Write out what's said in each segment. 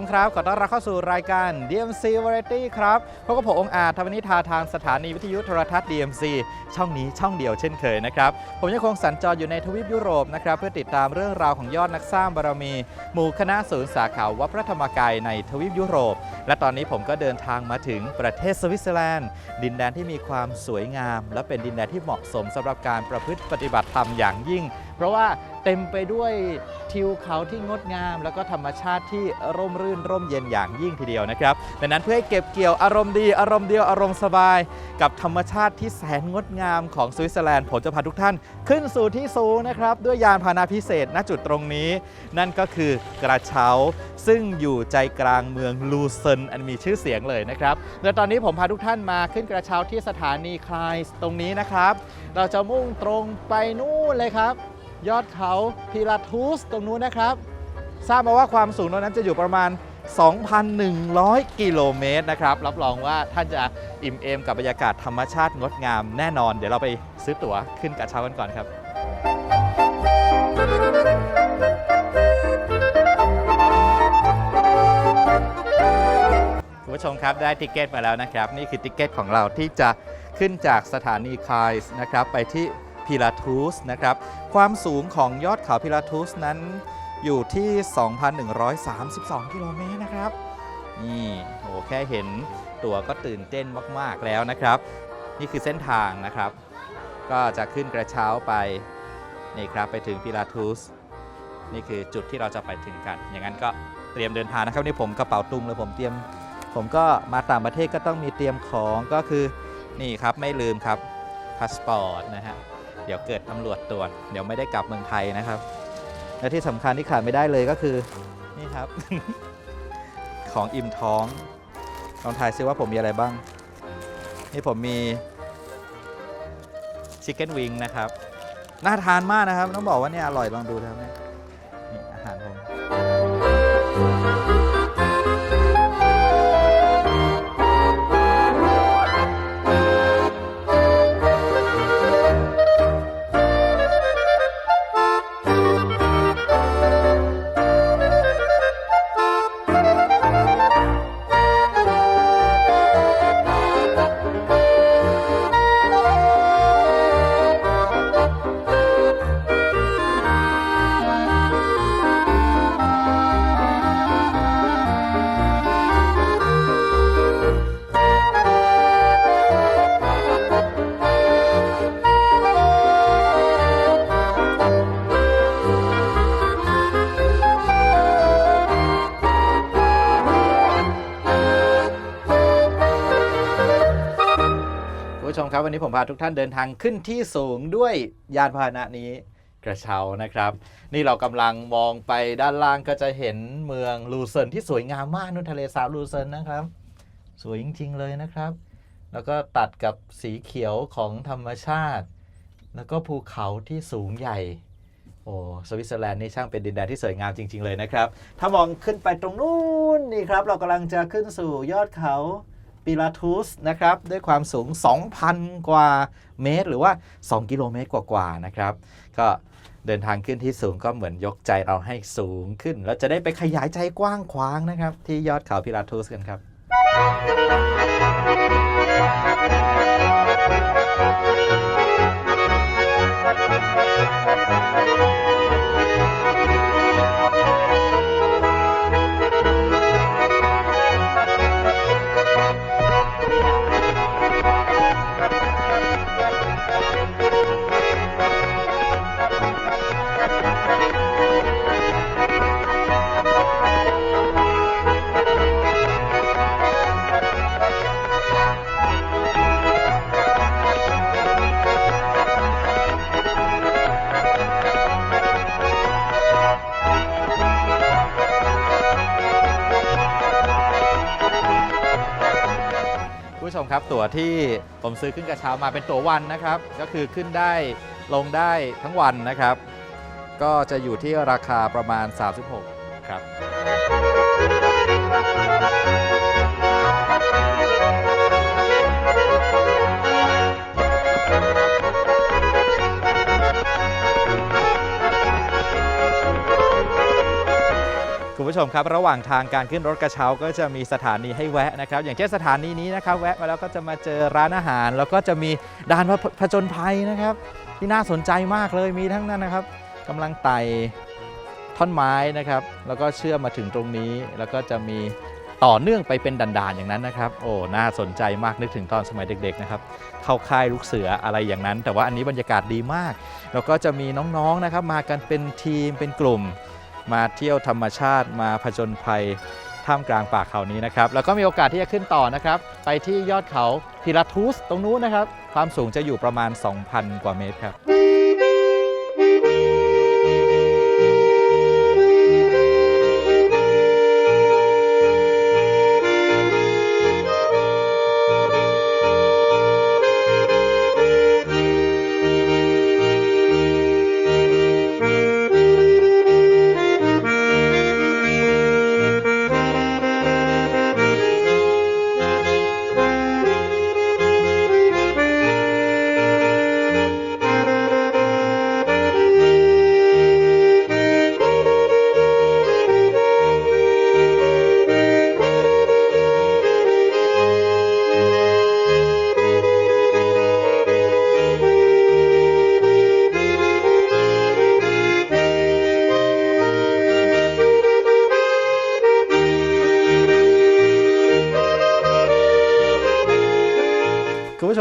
มครับ ขอต้อนรับเข้าสู่รายการ DMC Variety ครับพบกับผมองอาจธรรมนิธาทางสถานีวิทยุโทรทัศน์ DMC ช่องนี้ช่องเดียวเช่นเคยนะครับ ผมยังคงสัญจรอยู่ในทวีปยุโรปนะครับ เพื่อติดตามเรื่องราวของยอดนักสร้างบารมี หมู่คณะศูนย์สาขาวัดพระธรรมกายในทวีปยุโรป และตอนนี้ผมก็เดินทางมาถึงประเทศสวิตเซอร์แลนด์ ดินแดนที่มีความสวยงาม และเป็นดินแดนที่เหมาะสมสำหรับการประพฤติปฏิบัติธรรมอย่างยิ่ง เพราะว่าเต็มไปด้วยทิวเขาที่งดงาม แล้วก็ธรรมชาติที่ร่มรื่นร่มเย็นอย่างยิ่งทีเดียวนะครับดังนั้นเพื่อให้เก็บเกี่ยวอารมณ์ดีอารมณ์เดียวอารมณ์สบาย กับธรรมชาติที่แสนงดงามของสวิตเซอร์แลนด์ผมจะพาทุกท่าน ขึ้นสู่ที่สูงนะครับด้วยยานพาหนะพิเศษณจุดตรงนี้ นั่นก็คือกระเช้า ซึ่งอยู่ใจกลางเมืองลูเซนอันมีชื่อเสียงเลยนะครับและตอนนี้ผมพาทุกท่านมาขึ้นกระเช้าที่สถานีคลายตรงนี้นะครับ เราจะมุ่งตรงไปนู่นเลยครับ ยอดเขาพิลาทูสตรงนู้นนะครับ ทราบมาว่าความสูงตรงนั้นจะอยู่ประมาณ 2,100 กิโลเมตรนะครับ รับรองว่าท่านจะอิ่มเอมกับบรรยากาศธรรมชาติงดงามแน่นอน เดี๋ยวเราไปซื้อตั๋วขึ้นกระเช้ากันก่อนครับคุณผู้ชมครับได้ติเกตมาแล้วนะครับ นี่คือติเกตของเราที่จะขึ้นจากสถานีคายส์นะครับไปที่ พิลาทูสนะครับ ความสูงของยอดเขาพิลาทูสนั้นอยู่ที่ 2,132 กิโลเมตรนะครับ นี่โหแค่เห็นตั๋วก็ตื่นเต้นมาก ๆ แล้วนะครับ นี่คือเส้นทางนะครับ ก็จะขึ้นกระเช้าไป นี่ครับไปถึงพิลาทูส นี่คือจุดที่เราจะไปถึงกัน อย่างนั้นก็เตรียมเดินทางนะครับ นี่ผมกระเป๋าตุ้งเลยผมเตรียม ผมก็มาต่างประเทศก็ต้องมีเตรียมของก็คือ นี่ครับไม่ลืมครับพาสปอร์ตนะฮะ ดี๋ยวเกิดตำรวจตรวจเดี๋ยวไม่ได้กลับเมืองไทยนะครับ และที่สำคัญที่ขาดไม่ได้เลยก็คือนี่ครับ ของอิ่มท้องลองทายซิว่าผมมีอะไรบ้าง นี่ผมมีชิคเก้นวิงนะครับ น่าทานมากนะครับ ต้องบอกว่าเนี่ยอร่อยลองดูนะครับ นี้ผมพาทุกท่านเดินทางขึ้นที่สูงด้วยยานพาหนะนี้กระเช้านะครับ นี่เรากำลังมองไปด้านล่างก็จะเห็นเมืองลูเซิร์นที่สวยงามมากนู่นทะเลสาบลูเซิร์นนะครับ สวยจริง ๆ เลยนะครับ แล้วก็ตัดกับสีเขียวของธรรมชาติ แล้วก็ภูเขาที่สูงใหญ่ โอ้สวิตเซอร์แลนด์นี่ช่างเป็นดินแดนที่สวยงามจริง ๆ เลยนะครับ ถ้ามองขึ้นไปตรงนู้นนี่ครับ เรากำลังจะขึ้นสู่ยอดเขา ปิลาทูสนะครับด้วยความสูง 2,000 กว่าเมตร หรือว่า 2 กิโลเมตรกว่าๆนะครับ ก็เดินทางขึ้นที่สูงก็เหมือนยกใจเราให้สูงขึ้น แล้วจะได้ไปขยายใจกว้างขวางนะครับ ที่ยอดเขาปิลาทูสกันครับ ตั๋วที่ผมซื้อขึ้นกระเช้ามาเป็นตั๋ววันนะครับ ก็คือขึ้นได้ลงได้ทั้งวันนะครับ ก็จะอยู่ที่ราคาประมาณ 36 ครับ ผู้ชมครับ ระหว่างทางการขึ้นรถกระเช้าก็จะมีสถานีให้แวะนะครับ อย่างเช่นสถานีนี้นะครับ แวะมาแล้วก็จะมาเจอร้านอาหาร แล้วก็จะมีด่านผจญภัยนะครับ ที่น่าสนใจมากเลยมีทั้งนั้นนะครับกำลังไต่ท่อนไม้นะครับ แล้วก็เชื่อมมาถึงตรงนี้ แล้วก็จะมีต่อเนื่องไปเป็นด่านๆอย่างนั้นนะครับ โอ้น่าสนใจมากนึกถึงตอนสมัยเด็กๆนะครับเข้าค่ายลูกเสืออะไรอย่างนั้น แต่ว่าอันนี้บรรยากาศดีมาก แล้วก็จะมีน้องๆนะครับ มากันเป็นทีมเป็นกลุ่ม มาเที่ยวธรรมชาติมาผจญภัยท่ามกลางป่าเขานี้นะครับ แล้วก็มีโอกาสที่จะขึ้นต่อนะครับ ไปที่ยอดเขาพิราทูสตรงนู้นนะครับ ความสูงจะอยู่ประมาณ 2,000 กว่าเมตรครับ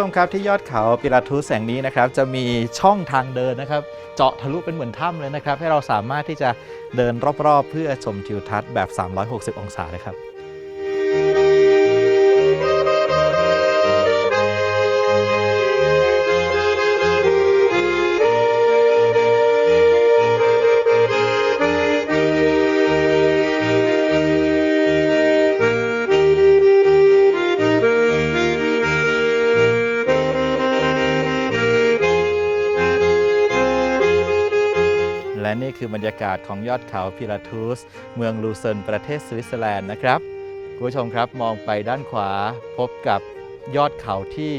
มครับที่ยอดเขาปิราทูสแสงนี้นะครับจะมีช่องทางเดินนะครับ เจาะทะลุเป็นเหมือนถ้ำเลยนะครับ ให้เราสามารถที่จะเดินรอบๆ เพื่อชมทิวทัศน์แบบ 360 องศาเลยครับ คือบรรยากาศของยอดเขาพิราทูส เมืองลูเซิร์นประเทศสวิตเซอร์แลนด์นะครับคุณผู้ชมครับมองไปด้านขวาพบกับยอดเขาที่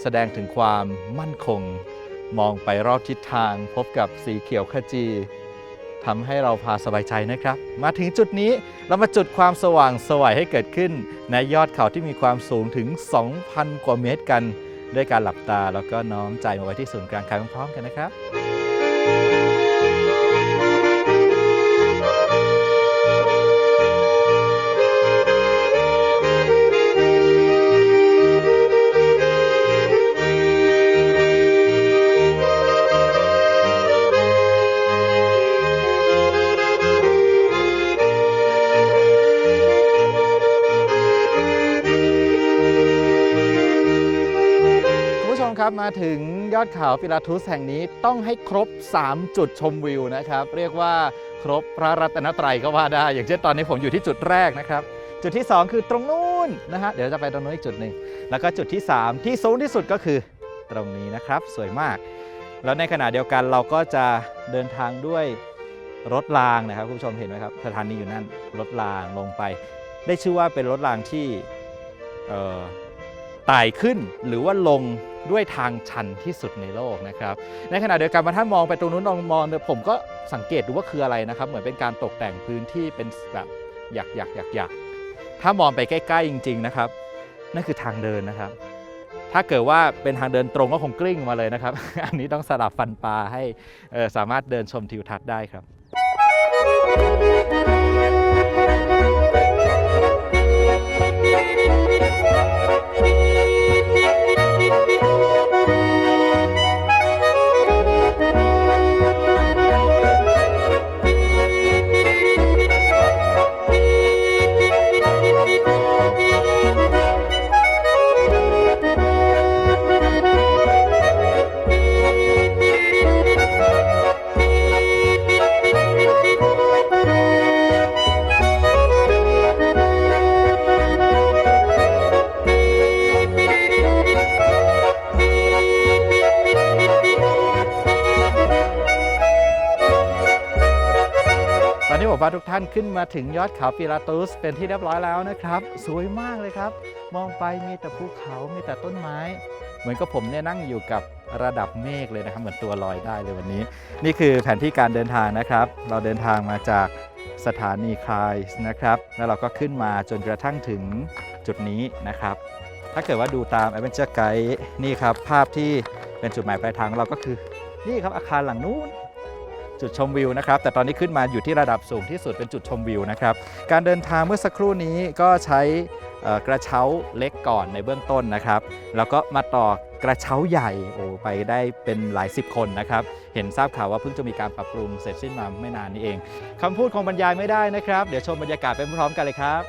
แสดงถึงความมั่นคง มองไปรอบทิศทาง พบกับสีเขียวขจีทำให้เราพาสบายใจนะครับ มาถึงจุดนี้เรามาจุดความสว่างสวัยให้เกิดขึ้น ในยอดเขาที่มีความสูงถึง 2,000 กว่าเมตรกัน ด้วยการหลับตาแล้วก็น้อมใจมาไว้ที่ศูนย์กลางกายพร้อมๆกันนะครับ มาถึงยอดเขาปิลาทุสแห่งนี้ต้องให้ครบ 3 จุดชมวิวนะครับ เรียกว่าครบพระรัตนตรัยก็ว่าได้ อย่างเช่นตอนนี้ผมอยู่ที่จุดแรกนะครับ จุดที่ 2 คือตรงนู้นนะฮะเดี๋ยวจะไปตรงนู้นอีกจุดหนึ่งแล้วก็จุดที่ 3 ที่สูงที่สุดก็คือตรงนี้นะครับสวยมาก แล้วในขณะเดียวกันเราก็จะเดินทางด้วยรถรางนะครับคุณผู้ชมเห็นไหมครับสถานีอยู่นั่นรถรางลงไป ได้ชื่อว่าเป็นรถรางที่ ไต่ขึ้นหรือว่าลงด้วยทางชันที่สุดในโลกนะครับ ในขณะเดียวกันมาท่านมองไปตรงนู้นมองมองผมก็สังเกตดูว่าคืออะไรนะครับ เหมือนเป็นการตกแต่งพื้นที่เป็นแบบหยักหยักหยักหยักถ้ามองไปใกล้ ๆ จริง ๆนะครับ นั่นคือทางเดินนะครับ ถ้าเกิดว่าเป็นทางเดินตรงก็คงกลิ้งมาเลยนะครับ อันนี้ต้องสลับฟันปลาให้สามารถเดินชมทิวทัศน์ได้ครับ ขึ้นมาถึงยอดเขาปิราตุสเป็นที่เรียบร้อยแล้วนะครับ สวยมากเลยครับ มองไปมีแต่ภูเขามีแต่ต้นไม้ เหมือนกับผมเนี่ยนั่งอยู่กับระดับเมฆเลยนะครับ เหมือนตัวลอยได้เลยวันนี้ นี่คือแผนที่การเดินทางนะครับ เราเดินทางมาจากสถานีคลายนะครับ แล้วเราก็ขึ้นมาจนกระทั่งถึงจุดนี้นะครับ ถ้าเกิดว่าดูตาม Adventure Guide นี่ครับ ภาพที่เป็นจุดหมายปลายทางเราก็คือ นี่ครับอาคารหลังนู้น จุดชมวิวนะครับ แต่ตอนนี้ขึ้นมาอยู่ที่ระดับสูงที่สุดเป็นจุดชมวิวนะครับ การเดินทางเมื่อสักครู่นี้ก็ใช้กระเช้าเล็กก่อนในเบื้องต้นนะครับ แล้วก็มาต่อกระเช้าใหญ่โอ้ไปได้เป็นหลายสิบคนนะครับ เห็นทราบข่าวว่าเพิ่งจะมีการปรับปรุงเสร็จสิ้นมาไม่นานนี้เองคำพูดคงบรรยายไม่ได้นะครับ เดี๋ยวชมบรรยากาศไปพร้อมกันเลยครับ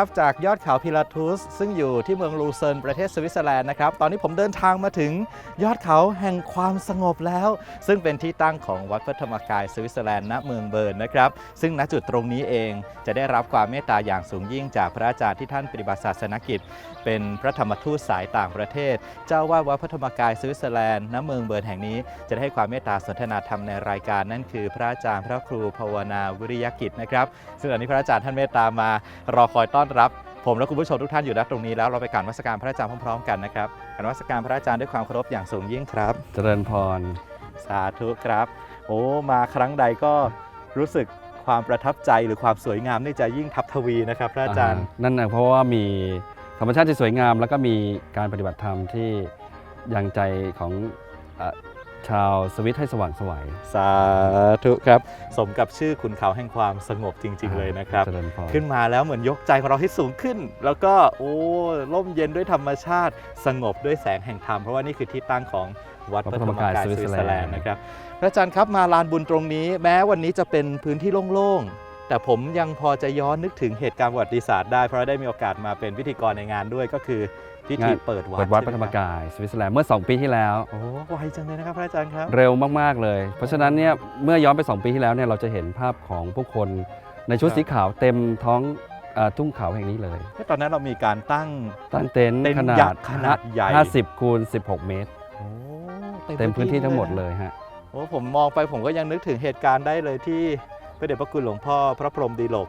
คุณผู้ชมครับจากยอดเขาพิลาทุส ซึ่งอยู่ที่เมืองลูเซิร์นประเทศสวิตเซอร์แลนด์นะครับตอนนี้ผมเดินทางมาถึงยอดเขาแห่งความสงบแล้ว ซึ่งเป็นที่ตั้งของวัดพระธรรมกายสวิตเซอร์แลนด์ณเมืองเบิร์นนะครับซึ่งณจุดตรงนี้เองจะได้รับความเมตตาอย่างสูงยิ่งจากพระอาจารย์ที่ท่านปฏิบัติศาสนกิจ เป็นพระธรรมทูตสายต่างประเทศ เจ้าวาดวัดพระธรรมกายสวิตเซอร์แลนด์ณเมืองเบิร์นแห่งนี้จะได้ให้ความเมตตาสนทนาธรรมในรายการนั่นคือ พระอาจารย์พระครูภาวนาวิริยกิจนะครับซึ่งตอนนี้พระอาจารย์ท่านเมตตามา รอคอยต้อนรับ ผมและคุณผู้ชมทุกท่านอยู่ณตรงนี้แล้วเราไปกรารวัสการพระอาจารย์พร้อมๆกันนะครับกรารวัสการพระอาจารย์ด้วยความเคารพอย่างสูงยิ่งครับ เจริญพร สาธุครับ โอ้มาครั้งใดก็รู้สึกความประทับใจหรือความสวยงามนี่จะยิ่งทับทวีนะครับพระอาจารย์ อ่นั่นนะเพราะว่ามีธรรมชาติที่สวยงาม แล้วก็มีการปฏิบัติธรรมที่ยังใจของเอ่อ ชาวสวิตให้สว่างไสวัยสาธุครับ สมกับชื่อขุนเขาแห่งความสงบจริง ๆ เลยนะครับ เจริญพรขึ้นมาแล้วเหมือนยกใจของเราให้สูงขึ้น แล้วก็โอ้ร่มเย็นด้วยธรรมชาติ สงบด้วยแสงแห่งธรรม เพราะว่านี่คือที่ตั้งของวัดพระธรรมกายสวิตเซอร์แลนด์นะครับพระอาจารย์ครับมาลานบุญตรงนี้ แม้วันนี้จะเป็นพื้นที่โล่งๆแต่ผมยังพอจะย้อนนึกถึงเหตุการณ์ประวัติศาสตร์ได้เพราะได้มีโอกาสมาเป็นพิธีกรในงานด้วยก็คือ พิธีงานเปิดวัดเปิดวัดพใช่ระธรไหรมคบกายสวิตเซอร์แลนด์เมื่อ 2 ปีที่แล้ว โอ้ไวจังเลยนะครับพระอาจารย์ครับ เร็วมาก ๆ เลย เพราะฉะนั้นเนี่ยเมื่อย้อนไป 2 ปีที่แล้วเนี่ยเราจะเห็นภาพของผู้คนในชุดครับสีขาวเต็มท้องเอ่อทุ่งเขาแห่งนี้เลย ตอนนั้นเรามีการตั้งตั้งเต็นท์เต็นท์ขนายัดกษ์ขนาดใหญ่50คูณ16 เมตรโอ้เต็มพื้นที่ทั้งหมดนะเลยฮะโอ้ผมมองไปผมก็ยังนึกถึงเหตุการณ์ได้เลยที่พระเดชพระคุณหลวงพ่อพระพรหมดีโลก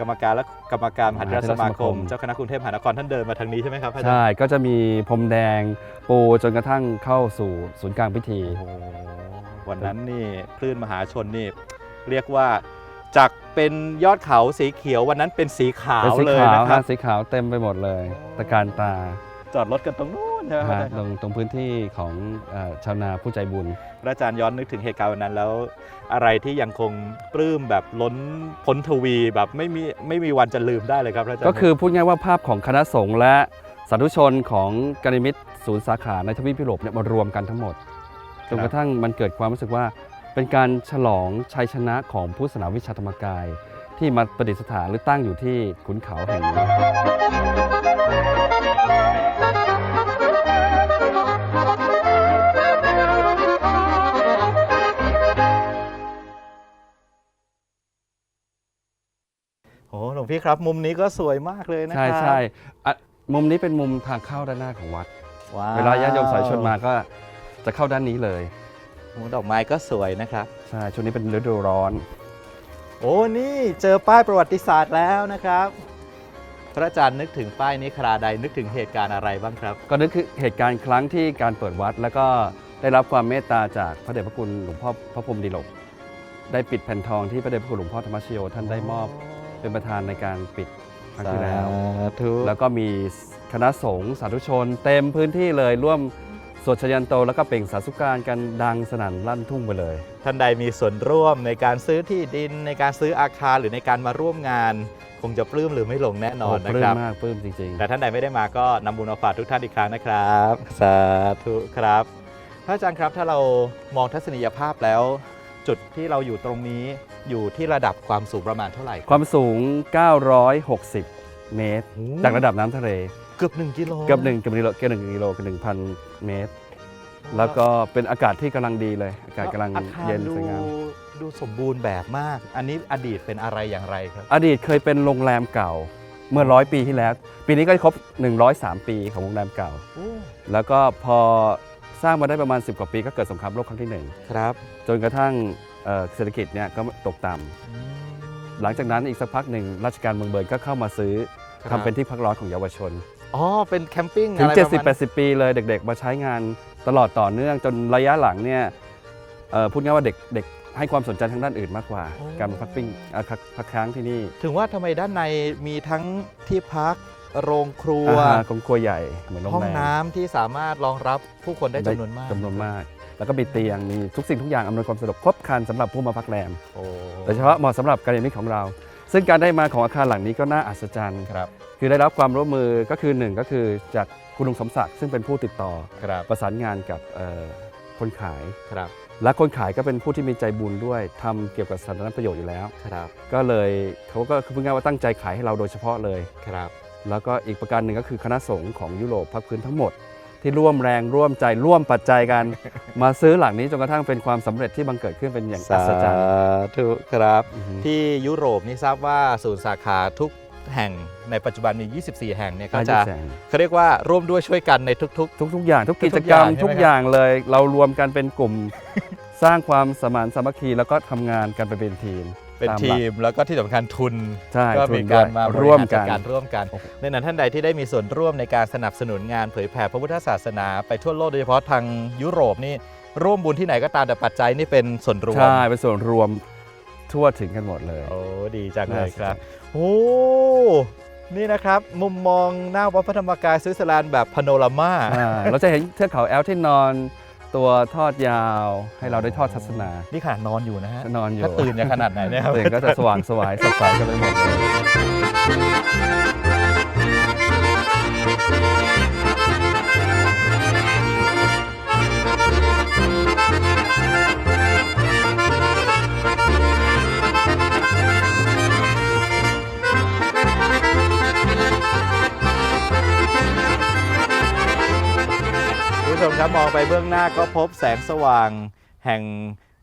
กรรมการและกรรมการมหาเทรสมาคม เจ้าคณะกรุงเทพมหานครท่านเดินมาทางนี้ใช่ไหมครับพระอาจารย์ใช่ก็จะมีพรมแดงปูจนกระทั่งเข้าสู่ศูนย์กลางพิธี โอ้โหวันนั้นนี่คลื่นมหาชนนี่เรียกว่าจากเป็นยอดเขาสีเขียววันนั้นเป็นสีขาวเป็นสีเลยขาวนะครับฮะสีขาวเต็มไปหมดเลยโอ้ตะการตา จอดรถกันตรงนู้น ใช่ไหมครับฮะอาจารย์ตรงตรงพื้นที่ของเอ่อชาวนาผู้ใจบุญ พระอาจารย์ย้อนนึกถึงเหตุการณ์วันนั้น แล้วอะไรที่ยังคงปลื้มแบบล้นพ้นทวีแบบไม่มีไม่มีวันจะลืมได้เลยครับพระอาจารย์ก็คือพูดง่ายว่าภาพของคณะสงฆ์และสาธุชนของกานิมิตรศูนย์สาขาในทวีปยุโรปเนี่ยมารวมกันทั้งหมดจนกระทั่งมันเกิดความรู้สึกว่า เป็นการฉลองชัยชนะของพุทธศาสนาวิชาธรรมกาย ที่มาประดิษฐานหรือตั้งอยู่ที่ขุนเขาแห่งนี้ โอ้หลวงพี่ครับ มุมนี้ก็สวยมากเลยนะคใช่รับใช่อะมุมนี้เป็นมุมทางเข้าด้านหน้าของวัด ว้าวเวลาญาติโยมสายชนมาก็จะเข้าด้านนี้เลย โอ้ดอกไม้ก็สวยนะครับ ใช่ช่วงนี้เป็นฤดูร้อน โอ้นี่เจอป้ายประวัติศาสตร์แล้วนะครับพพระอาจารย์นึกถึงป้ายนี้คราใดนึกถึงเหตุการณ์อะไรบ้างครับ ก็นึกคือเหตุการณ์ครั้งที่การเปิดวัด แล้วก็ได้รับความเมตตาจากพระเดชพระคุณหลวงพ่อพระพรหมดีลก ได้ปิดแผ่นทองที่พระเดชพระคุณหลวงพ่อธรรมชโยท่านได้มอบ เป็นประธานในการปิดครั้งที่แล้วสาธุแล้วก็มีคณะสงฆ์สาธุชน เต็มพื้นที่เลยร่วมสวดชยันโต แล้วก็เปล่งสาธุการกันดังสนั่นลั่นทุ่งไปเลย ท่านใดมีส่วนร่วมในการซื้อที่ดินในการซื้ออาคารหรือในการมาร่วมงาน คงจะปลื้มหรือไม่หลงแน่นอนโปนะลื้คมรับ มากปลื้มจริงแต่ท่านใดไม่ได้มาก็นำบุญมาฝากทุกท่านอีกครั้งนะครับ สาธุครับ พระอาจารย์ครับถ้าเรามองทัศนียภาพแล้ว จุดที่เราอยู่ตรงนี้อยู่ที่ระดับความสูงประมาณเท่าไหร่ๆความสูง 960 เมตร จากระดับน้ำทะเล เกือบ 1กิโลเกือบ1เกือบ1กิโลเกือบ1กิโลเกือบ1,000เมตร แล้วก็เป็นอากาศที่กำลังดีเลย อากาศกำลังอาคารเย็นดูสวยงาม ดูสมบูรณ์แบบมาก อันนี้อดีตเป็นอะไรอย่างไรครับ อดีตเคยเป็นโรงแรมเก่าเมื่อร้อยปีที่แล้ว ปีนี้ก็ครบ 103 ปีของโรงแรมเก่า แล้วก็พอ สร้างมาได้ประมาณ 10 กว่าปีก็เกิดสงครามโลกครั้งที่หนึ่งครับ จนกระทั่งเอ่อเศรษฐกิจเนี่ยก็ตกต่ำหลังจากนั้นอีกสักพักหนึ่งราชการเมืองเบิร์นก็เข้ามาซื้อครับทำเป็นที่พักร้อนของเยาวชน อ๋อ เป็นแคมปิ้งถึง อะไรประมาณ70-80 ปีเลยเด็ก ๆ มาใช้งานตลอดต่อเนื่องจนระยะหลังเนี่ยเอ่อพูดง่ายว่าเด็กเด็กให้ความสนใจทางด้านอื่นมากกว่า การมาพักปิ้งเอ่อพักพักค้างที่นี่ ถึงว่าทำไมด้านในมีทั้งที่พัก โรงครัว อาหารของครัวใหญ่เหมือนโรงห้องแรมน้ำที่สามารถรองรับผู้คนได้จำนวนมากจำนวนมาก แล้วก็มีเตียงมีทุกสิ่งทุกอย่างอำนวยความสะดวกครบครันสำหรับผู้มาพักแรมโอ้โดยเฉพาะเหมาะสำหรับการเรียนรู้ของเรา ซึ่งการได้มาของอาคารหลังนี้ก็น่าอัศจรรย์ ครับ คือได้รับความร่วมมือก็คือหนึ่งก็คือจากคุณลุงสมศักดิ์ซึ่งเป็นผู้ติดต่อครับ ประสานงานกับเอ่อคนขาย ครับ และคนขายก็เป็นผู้ที่มีใจบุญด้วยทำเกี่ยวกับสาธารณประโยชน์อยู่แล้ว ครับ ก็เลยเขาก็คือพูดง่ายๆว่าตั้งใจขายให้เราโดยเฉพาะเลย ครับ แล้วก็อีกประการหนึ่งก็คือคณะสงฆ์ของยุโรปพักพื้นทั้งหมด ที่ร่วมแรงร่วมใจร่วมปัจจัยกัน มาซื้อหลังนี้จนกระทั่งเป็นความสำเร็จที่บังเกิดขึ้นเป็นอย่างอัศจรรย์ธุครับอือฮึที่ยุโรปนี่ทราบว่าศูนย์สาขาทุกแห่งในปัจจุบันมี 24 แห่งเนี่ยก็อายุจะแสงเขาเรียกว่าร่วมด้วยช่วยกันในทุกทุก ๆ อย่างทุกกิจทุกกรรมอย่างใช่ไหมทุกอย่างเลย เรารวมกันเป็นกลุ่ม สร้างความสมานสามัคคีแล้วก็ทำงานกันไปเป็นทีมๆ เป็นตามหลัก ทีมแล้วก็ที่สำคัญทุน ใช่ก็ทุมีนการด้วยมาร่วมบริหาจัดกัน การร่วมกันในนั้นท่านใดที่ได้มีส่วนร่วมในการสนับสนุนงานเผยแผ่พระพุทธศาสนาไปทั่วโลกโดยเฉพาะทางยุโรปนี่ร่วมบุญที่ไหนก็ตามแต่ปัจจัยนี่เป็นส่วนรวมใช่ เป็นส่วนรวมทั่วถึงกันหมดเลย โอ้ดีจังเลยครับน่าสนใจโอ้นี่นะครับ มุมมองหน้าวัดพระธรรมกายสวิตเซอร์แลนด์แบบพาโนรามา อ่าเราจะเห็นเทือกเขาแอลที่นอน ตัวทอดยาวให้เราได้ทอดทัศนา นี่ขนาดนอนอยู่นะฮะนอนอยู่ ถ้าตื่นจะขนาดไหนเนี่ยครับ ตื่นก็จะสว่างสวายสดใสกันไปหมดเลย ผู้ชมครับมองไปเบื้องหน้าก็พบแสงสว่างแห่ง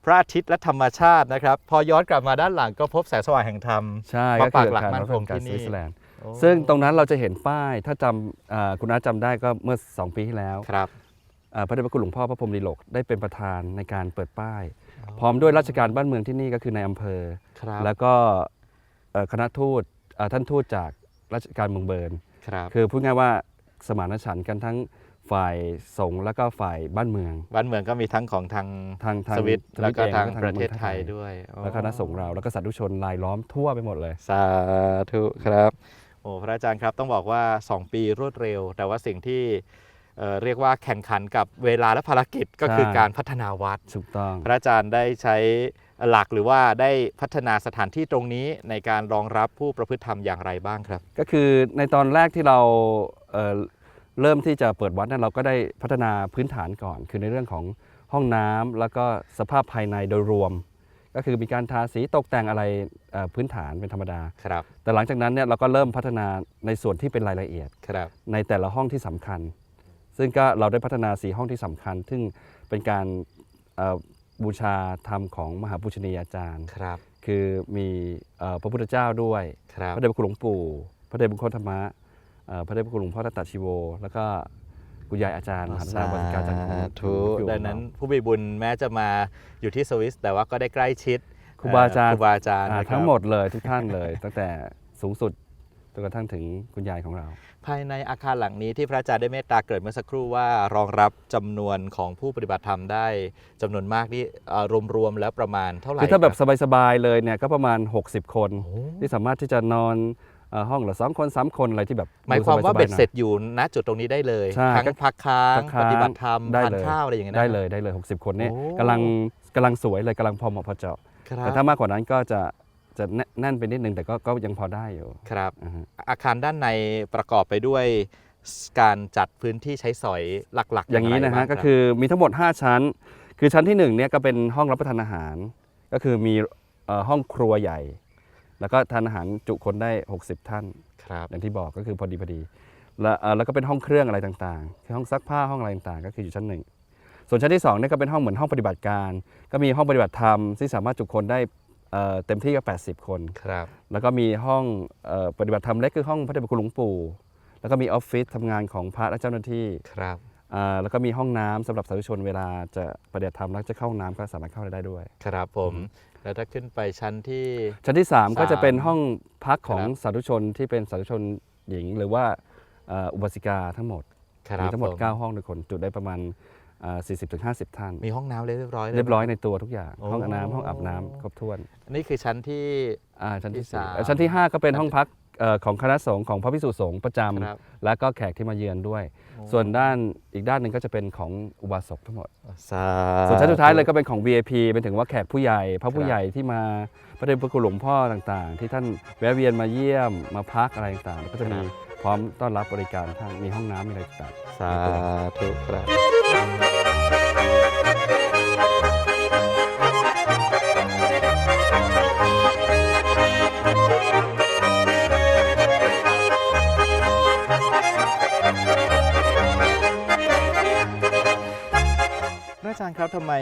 พระอาทิตย์และธรรมชาตินะครับ พอย้อนกลับมาด้านหลังก็พบแสงสว่างแห่งธรรมใช่มาก็ปัคืกอหลักอาคารมั่นวัดคพงระธรรมกายที่สนี่วิตเซอร์แลนด์โอ้ซึ่งตรงนั้นเราจะเห็นป้ายถ้าจำอ่าคุณอาจำได้ก็เมื่อ 2 ปีที่แล้วครับอ่าพระเดชพระคุณหลวงพ่อพระพรหมดีโลกได้เป็นประธานในการเปิดป้าย พร้อมด้วยราชการบ้านเมืองที่นี่ก็คือในอำเภอครับแล้วก็เอ่อคณะทูตอ่าท่านทูตจากราชการเมืองเบิร์นครับคือพูดง่ายว่าสมานฉันท์กันทั้ง ฝ่ายสงฆ์แล้วก็ฝ่ายบ้านเมือง บ้านเมืองก็มีทั้งของทางทางทางสวิตสแล้วก็เองทางแลประเทศมืองไทยด้วยแล้วก็คณะสงฆ์เราแล้วก็สาธุชนรายล้อมทั่วไปหมดเลย สาธุครับโอ้พระอาจารย์ครับต้องบอกว่า 2 ปีรวดเร็ว แต่ว่าสิ่งที่เอ่อเรียกว่าแข่งขันกับเวลาและภารกิจก็คือใช่การพัฒนาวัดถูกต้อง พระอาจารย์ได้ใช้หลักหรือว่าได้พัฒนาสถานที่ตรงนี้ในการรองรับผู้ประพฤติธรรมอย่างไรบ้างครับ ก็คือในตอนแรกที่เรา เอ่อเริ่มที่จะเปิดวัดนั้นเราก็ได้พัฒนาพื้นฐานก่อน คือในเรื่องของห้องน้ำแล้วก็สภาพภายในโดยรวม ก็คือมีการทาสีตกแต่งอะไรเอ่อพื้นฐานเป็นธรรมดาครับแต่หลังจากนั้นเนี่ยเราก็เริ่มพัฒนาในส่วนที่เป็นรายละเอียดครับในแต่ละห้องที่สำคัญ ซึ่งก็เราได้พัฒนาสีห้องที่สำคัญ ซึ่งเป็นการเอ่อบูชาธรรมของมหาปูชนียาจารย์ครับคือมีเอ่อพระพุทธเจ้าด้วยครับพระเดชพระคุณหลวงปู่ พระเดชพระคุณธรรมะเอ่อ พระเดชพระคุณหลวงพ่อตตชิโว แล้วก็คุณยายอาจารย์มหาสานาบริการจันทร์ธุอยู่ดังนั้นผู้มีบุญแม้จะมาอยู่ที่สวิส แต่ว่าก็ได้ใกล้ชิดครูบาอาจารคย์รูบาอาจารย์อ่านะครับทั้งหมดเลยทุกท่านเลย ตั้งแต่สูงสุดจนกระทั่งถึงคุณยายของเรา ภายในอาคารหลังนี้ที่พระอาจารย์ได้เมตตาเกริดเมื่อสักครู่ว่ารองรับจำนวนของผู้ปฏิบัติธรรมได้จำนวนมากนี่เอ่อรวมๆแล้วประมาณเท่าไหร่คือถ้าแบบรับสบายๆเลยเนี่ยก็ประมาณ 60 คนโอ้ที่สามารถที่จะนอนเอ่อ ห้องละสองคนสามคนอะไรที่แบบหมายความว่าดูสบๆเบ็ดหน่อยเสร็จอยู่ณจุดตรงนี้ได้เลยใช่ทั้งก็พักค้างพักค้างปฏิบัติธรรมได้ทานเลยข้าวอะไรอย่างเงี้ยนะได้เลยได้เลย 60 คนเนี่ยโอ้กำลังกำลังสวยเลยกำลังพอเหมาะพอเจาะครับแต่ถ้ามากกว่านั้นก็จะจะแน่แน่นไปนิดนึงแต่ก็ก็ยังพอได้อยู่ครับอ่าฮะอาคารด้านในประกอบไปด้วยการจัดพื้นที่ใช้สอยหลักๆ อย่างนี้นะไรบ้ฮะงก็รับคือมีทั้งหมด 5 ชั้น คือชั้นที่1เนี่ยก็เป็นห้องรับประทานอาหาร ก็คือมีเอ่อห้องครัวใหญ่ แล้วก็ทานอาหารจุคนได้ 60 ท่าน ครับอย่างที่บอกก็คือพอดีพอดี แล้วเอ่อแล้วก็เป็นห้องเครื่องอะไรต่างๆ คือห้องซักผ้าห้องอะไรต่างๆ ก็คืออยู่ชั้นหนึ่ง ส่วนชั้นที่2เนี่ยก็เป็นห้องเหมือนห้องปฏิบัติการ ก็มีห้องปฏิบัติธรรมที่สามารถจุคนได้เอ่อเต็มที่ก็80 คน ครับ แล้วก็มีห้องเอ่อปฏิบัติธรรมเล็กคือห้องพระเดชพระคุณหลวงปู่ แล้วก็มีออฟฟิศทำงานของพระและเจ้าหน้าที่ครับ อ่าแล้วก็มีห้องน้ำสำหรับสาธุชนเวลาจะปฏิบัติธรรมแล้วจะเข้าห้องน้ำก็สามารถเข้าได้ด้วย ครับผม แล้วถ้าขึ้นไปชั้นที่ ชั้นที่ 3 ก็จะเป็นห้องพักของครับสาธุชนที่เป็นสาธุชนหญิง หรือว่าเอ่ออุบาสิกาทั้งหมดครัมีบทั้งหมดผ9ห้องโดยคนจุได้ประมาณอ่า40-50ท่าน มีห้องน้ำเรียบร้อยล เรียบร้อยในตัวทุกอย่าง โอ้ ห้องน้ำห้องอาบน้ำครบถ้วนนี่คือชั้นที่ อ่าชั้นที่ที่สี่สามเอ่อชั้นที่ 5 ก็เป็นห้องพักเอ่อของคณะสงฆ์ของพระพิสุสงฆ์ประจำครับ และก็แขกที่มาเยือนด้วยโอ้ ส่วนด้านอีกด้านหนึ่งก็จะเป็นของอุบาสกทั้งหมด สาส่วนชั้นสุดท้ายเลยก็เป็นของ VIP เป็นถึงว่าแขกผู้ใหญ่ พระคผู้รับใหญ่ที่มาพระเดชพระคุณหลวงพ่อต่างๆ ที่ท่านแวะเวียนมาเยี่ยมมาพักอะไรต่างๆ ก็จะมีพร้อมต้อนรับบริการทั้งมีห้องน้ำมีอะไรต่างสาธุครับ อาจารย์ครับทำไม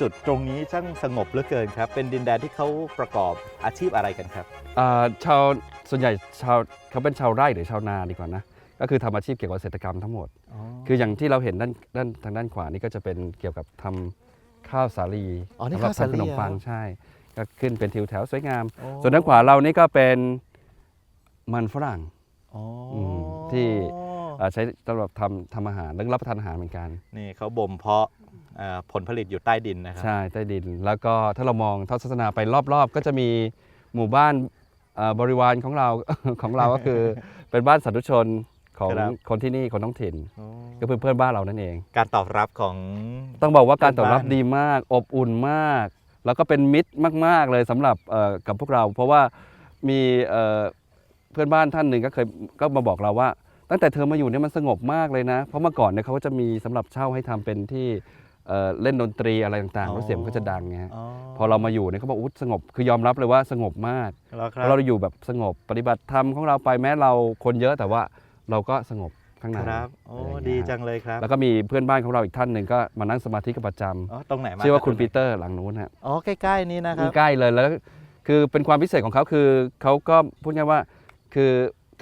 จุดตรงนี้ช่างสงบเหลือเกินครับ เป็นดินแดนที่เขาประกอบอาชีพอะไรกันครับๆอ่าชาวส่วนใหญ่ชาวเขาเป็นชาวไร่หรือชาวนาดีกว่านะก็คือทำอาชีพเกี่ยวกับเกษตรกรรมทั้งหมด คืออย่างที่เราเห็นด้านด้านทางด้านขวานี่ก็จะเป็นเกี่ยวกับทำข้าวสาลีอ๋อนี่สำหรัข้าวสาลีทำขนมปังเหรอ ใช่ ก็ขึ้นเป็นทิวแถวสวยงามโอ้ส่วนด้านขวาเรานี่ก็เป็นมันฝรั่งอ๋ออมที่อ่า ใช้สำหรับทำทำอาหารแล้วก็รับประทานอาหารเหมือนกัน นี่เขาบ่มเพาะเอ่อผลผลิตอยู่ใต้ดินนะครัใช่ใต้ดิน แล้วก็ถ้าเรามองทอดศาสนาไปรอบๆ ก็จะมีหมู่บ้านเอ่อบริวารของเรา ของเราก็คือ เป็นบ้านสาธุชนของครับคนที่นี่คนท้องถิ่นโอ้ก็คือเพื่อนบ้านเรานั่นเอง การตอบรับของ ต้องบอกว่าการตอบรับเพื่อนบ้านดีมาก อบอุ่นมาก แล้วก็เป็นมิตรมาก ๆ เลยสำหรับเอ่อกับพวกเรา เพราะว่ามีเอ่อเพื่อนบ้านท่านหนึ่งก็เคยก็มาบอกเราว่า ตั้งแต่เธอมาอยู่เนี่ยมันสงบมากเลยนะ เพราะเมื่อก่อนเนี่ยเขาก็จะมีสำหรับเช่าให้ทำเป็นที่เอ่อเล่นดนตรีอะไรต่างๆแล้วเสียงมันก็จะดังไงฮะพอเรามาอยู่เนี่ยเขาบอกอุ๊ยสงบคือยอมรับเลยว่าสงบมากแล้วคเพรับราะเราอยู่แบบสงบปฏิบัติธรรมของเราไปแม้เราคนเยอะแต่ว่าเราก็สงบข้างในครับโอ้อะไรอย่างดีเงี้ยฮะจังเลยครับ แล้วก็มีเพื่อนบ้านของเราอีกท่านหนึ่งก็มานั่งสมาธิกับประจำอ๋อตรงไหนมาชื่อว่าคุณรับปีเตอร์หลังนู้นฮะอ๋อใกล้ๆนี้นะครันี่บใกล้เลยแล้ว คือเป็นความพิเศษของเขาคือเขาก็พูดง่ายว่า คือ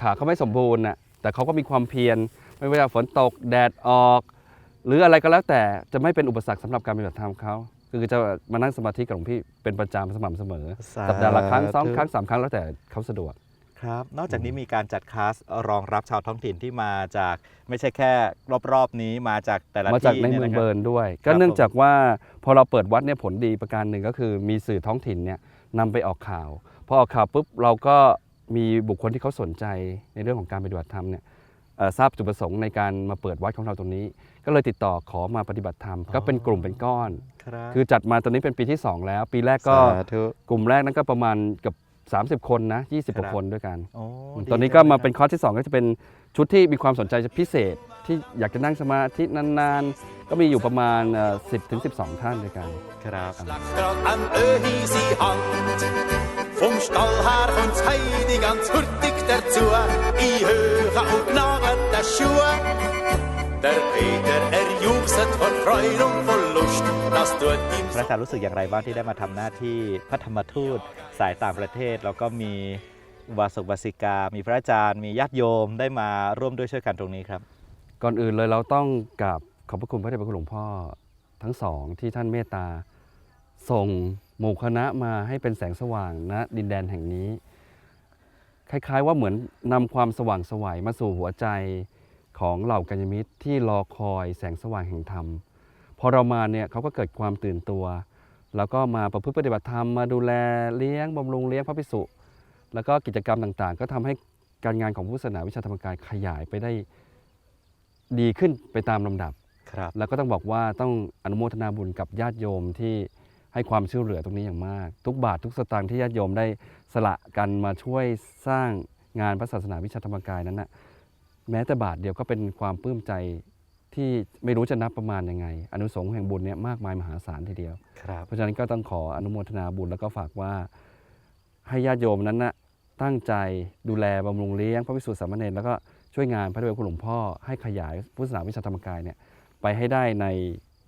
ขาเขาไม่สมบูรณ์น่ะ แต่เขาก็มีความเพียรไม่ว่าจะฝนตกแดดออก หรืออะไรก็แล้วแต่จะไม่เป็นอุปสรรคสำหรับการปฏิบัติธรรมเขาคือจะมานั่งสมาธิกับหลวงพี่เป็นประจำสม่ำเสมอสัปดาห์ละครั้งสองครั้งสามครั้งแล้วแต่เขาสะดวกครับนอกจากนี้มีการจัดคลาสรองรับชาวท้องถิ่นที่มาจากไม่ใช่แค่รอบๆนี้มาจากแต่ละมาจากที่ในยเมืองะคเบิรับร์นด้วยคก็รับเนื่องจากว่าพอเราเปิดวัดเนี่ยผลดีประการหนึ่งก็คือมีสื่อท้องถิ่นเนี่ยนำไปออกข่าวพอออกข่าวปุ๊บเราก็ มีบุคคลที่เขาสนใจในเรื่องของการปฏิบัติธรรมเนี่ยเอ่อทราบจุดประสงค์ในการมาเปิดวัดของเราตรงนี้ ก็เลยติดต่อขอมาปฏิบัติธรรม ก็เป็นกลุ่มเป็นก้อนครับคือจัดมาตอนนี้เป็นปีที่ 2 แล้ว ปีแรกก็สาธุกลุ่มแรกนั้นก็ประมาณเกับ30 คนนะ20กว่าครับคนด้วยกันโอ้ดีตอนนี้จังก็ลยมาครับเป็นคอร์สที่ 2 ก็จะเป็นชุดที่มีความสนใจพิเศษ ที่อยากจะนั่งสมาธินานๆ ก็มีอยู่ประมาณเอ่อ10ถึง12 ท่านด้วยกัน ครับ Grad an Öhisi Hand. Vom Stall her kommt's Heidi ganz hurtig dazu. I Höhe und Gnaget der Schuhe. Der Peter, er juchset vor Freude und vor Lust. Das tut ihm พระอาจารย์รู้สึกอย่างไรบ้างที่ได้มาทำหน้าที่พระธรรมทูตสายต่างประเทศ แล้วก็มีอุบาสกบาสิกา มีพระอาจารย์ มีญาติโยมได้มาร่วมด้วยช่วยกันตรงนี้ครับ ก่อนอื่นเลยเราต้องกราบขอบพระคุณพระเดชพระคุณหลวงพ่อทั้งสองที่ท่านเมตตาส่ง หมู่คณะมาให้เป็นแสงสว่างณดินแดนแห่งนี้ คล้ายๆว่าเหมือนนำความสว่างสวัยมาสู่หัวใจของเหล่ากัญญมิตรที่รอคอยแสงสว่างแห่งธรรมพอเรามาเนี่ยเขาก็เกิดความตื่นตัว แล้วก็มาประพฤติปฏิบัติธรรมมาดูแลเลี้ยงบำรุงเลี้ยงพระภิกษุ แล้วก็กิจกรรมต่างๆ ก็ทำให้การงานของพุทธศาสนาวิชาธรรมกายขยายไปได้ดีขึ้นไปตามลำดับครับ แล้วก็ต้องบอกว่าต้องอนุโมทนาบุญกับญาติโยมที่ ให้ความช่วยเหลือตรงนี้อย่างมาก ทุกบาททุกสตางค์ที่ญาติโยมได้สละกันมาช่วยสร้างงานพระศาสนาวิชาธรรมกายนั้นนะแม้แต่บาทเดียวก็เป็นความปลื้มใจที่ไม่รู้จะนับประมาณยังไง อนุสงส์แห่งบุญเนี่ยมากมายมหาศาลทีเดียวครับเพราะฉะนั้นก็ต้องขออนุโมทนาบุญแล้วก็ฝากว่าให้ญาติโยมนั้นนะตั้งใจดูแลบำรุงเลี้ยงพระภิกษุสามเณรแล้วก็ช่วยงานพระเดชพระคุณหลวงพ่อให้ขยายพุทธศาสนาวิชาธรรมกายเนี่ยไปให้ได้ใน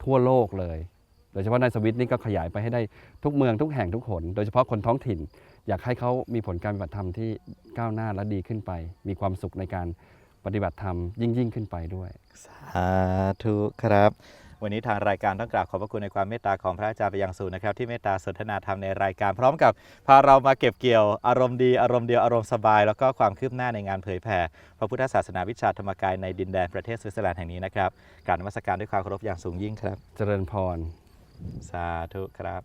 ทั่วโลกเลย โดยเฉพาะในสวิตนี่ก็ขยายไปให้ได้ทุกเมืองทุกแห่งทุกหนโดยเฉพาะคนท้องถิ่น อยากให้เขามีผลการปฏิบัติธรรมที่ก้าวหน้าและดีขึ้นไป มีความสุขในการปฏิบัติธรรมยิ่งยิ่งขึ้นไปด้วย สาธุครับ วันนี้ทางรายการต้องกราบขอบพระคุณในความเมตตาของพระอาจารย์ไปยังสูงนะครับ ที่เมตตาสนทนาธรรมในรายการ พร้อมกับพาเรามาเก็บเกี่ยวอารมณ์ดีอารมณ์เดียวอารมณ์สบาย แล้วก็ความคืบหน้าในงานเผยแผ่พระพุทธศาสนาวิชาธรรมกายในดินแดนประเทศสวิตเซอร์แลนด์แห่งนี้นะครับการนมัสการด้วยความเคารพอย่างสูงยิ่งครับ เจริญพร สาธุครับ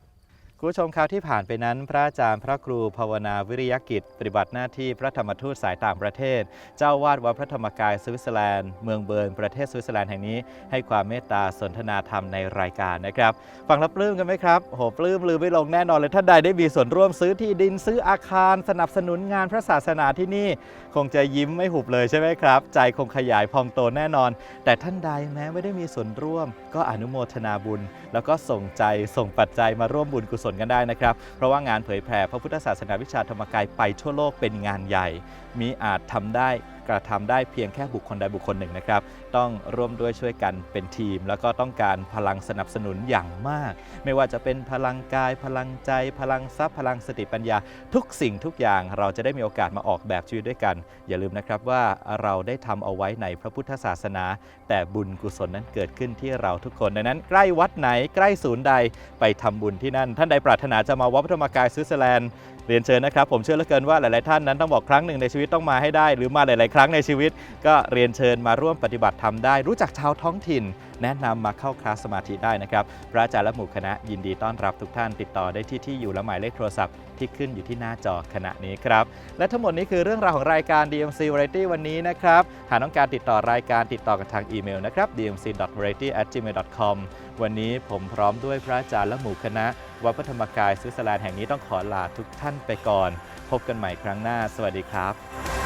คุณผู้ชมครับที่ผ่านไปนั้น พระอาจารย์พระครูภาวนาวิริยกิจ ปฏิบัติหน้าที่พระธรรมทูตสายต่างประเทศ เจ้าวาดวัดพระธรรมกายสวิตเซอร์แลนด์เมืองเบิร์นประเทศสวิตเซอร์แลนด์แห่งนี้ให้ความเมตตาสนทนาธรรมในรายการนะครับฟังแล้วปลื้มกันไหมครับโหปลื้มลืมไม่ลงแน่นอนเลยท่านใดได้มีส่วนร่วมซื้อที่ดินซื้ออาคาร สนับสนุนงานพระศาสนาที่นี่ งจะยิ้มไม่หุบเลยใช่ไหมครับ ใจคงขยายพองโตแน่นอน แต่ท่านใดแม้ไม่ได้มีส่วนร่วม ก็อนุโมทนาบุญ แล้วก็ส่งใจส่งปัจจัยมาร่วมบุญกุศลกันได้นะครับ เพราะว่างานเผยแผ่พระพุทธศาสนาวิชาธรรมกายไปทั่วโลกเป็นงานใหญ่ มีอาจทำได้ กระทำได้เพียงแค่บุคคลใดบุคคลหนึ่งนะครับ ต้องร่วมด้วยช่วยกันเป็นทีม แล้วก็ต้องการพลังสนับสนุนอย่างมาก ไม่ว่าจะเป็นพลังกาย พลังใจ พลังทรัพย์ พลังสติปัญญา ทุกสิ่งทุกอย่างเราจะได้มีโอกาสมาออกแบบชีวิตด้วยกัน อย่าลืมนะครับว่าเราได้ทำเอาไว้ในพระพุทธศาสนา แต่บุญกุศลนั้นเกิดขึ้นที่เราทุกคนดังนั้น ใกล้วัดไหนใกล้ศูนย์ใดไปทำบุญที่นั่น ท่านใดปรารถนาจะมาวัดพระธรรมกายสวิตเซอร์แลนด์ เรียนเชิญนะครับ ผมเชื่อเหลือเกินว่าหลาย ๆ ท่านนั้นต้องบอกครั้งหนึ่งในชีวิตต้องมาให้ได้ หรือมาหลาย ๆ ครั้งในชีวิต ก็เรียนเชิญมาร่วมปฏิบัติธรรมได้ รู้จักชาวท้องถิ่น แนะนำมาเข้าคลาสสมาธิได้นะครับพระอาจารย์และหมู่คณะยินดีต้อนรับทุกท่านติดต่อได้ที่ที่อยู่และหมายเลขโทรศัพท์ ที่ขึ้นอยู่ที่หน้าจอขณะนี้ครับ และทั้งหมดนี้คือเรื่องราวของรายการ DMC Variety วันนี้นะครับ หากต้องการติดต่อรายการติดต่อกันทางอีเมลนะครับ dmc.variety@gmail.com วันนี้ผมพร้อมด้วยพระอาจารย์และหมู่คณะ วัดพระธรรมกายสวิตเซอร์แลนด์แห่งนี้ต้องขอลาทุกท่านไปก่อน พบกันใหม่ครั้งหน้า สวัสดีครับ